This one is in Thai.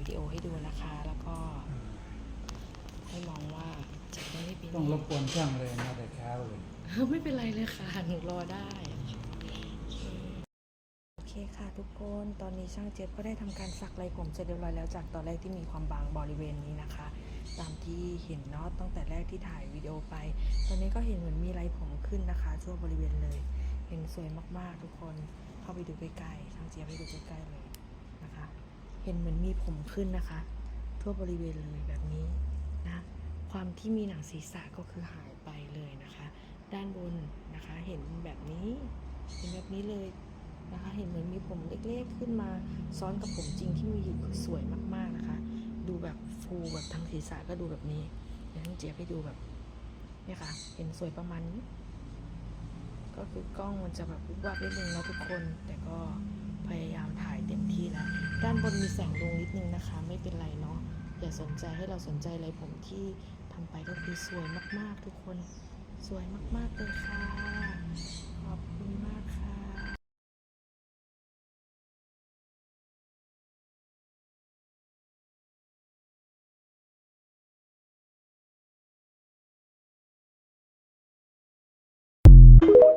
วิดีโอให้ดูนะคะ แล้วก็ให้มองว่าจะได้ไม่เป็นต้องรบกวนช่างเลยมาแต่เช้าเลย ไม่เป็นไรเลยค่ะ หนูรอได้ โอเคค่ะทุกคน ตอนนี้ช่างเจี๊ยบก็ได้ทำการสักลายผมเสร็จเรียบร้อยแล้วจากตอนแรกที่มีความบางบริเวณนี้นะคะ ตามที่เห็นเนาะตั้งแต่แรกที่ถ่ายวิดีโอไป ตอนนี้ก็เห็นเหมือนมีลายผมขึ้นนะคะทั่วบริเวณเลย เห็นสวยมากๆทุกคน เข้าไปดูใกล้ๆช่างเจี๊ยบให้ดูใกล้ๆเลยนะคะ เห็นเหมือนมีผมขึ้นนะคะ ทั่วบริเวณเลยแบบนี้นะความที่มีหนังศีรษะก็คือหายไปเลยนะคะ ด้านบนนะคะเห็นแบบนี้เห็นแบบนี้เลยนะคะ เห็นเหมือนมีผมเล็กๆขึ้นมาซ้อนกับผมจริงที่มีอยู่คือสวยมากๆนะคะ ดูแบบฟูแบบทั้งศีรษะก็ดูแบบนี้เดี๋ยวท่านเจี๊ยบให้ดูแบบเนี่ยค่ะ เห็นสวยประมาณนี้ก็คือกล้องมันจะแบบวุบวับนิดนึงนะทุกคน แต่ก็พยายามถ่ายเต็มที่แล้ว ด้านบนมีแสงลงนิดนึงนะคะ ไม่เป็นไรเนาะอย่าสนใจให้เราสนใจอะไรผมที่ทำไปก็คือสวยมากๆ ทุกคนสวยมากๆเลยค่ะ ขอบคุณมากค่ะ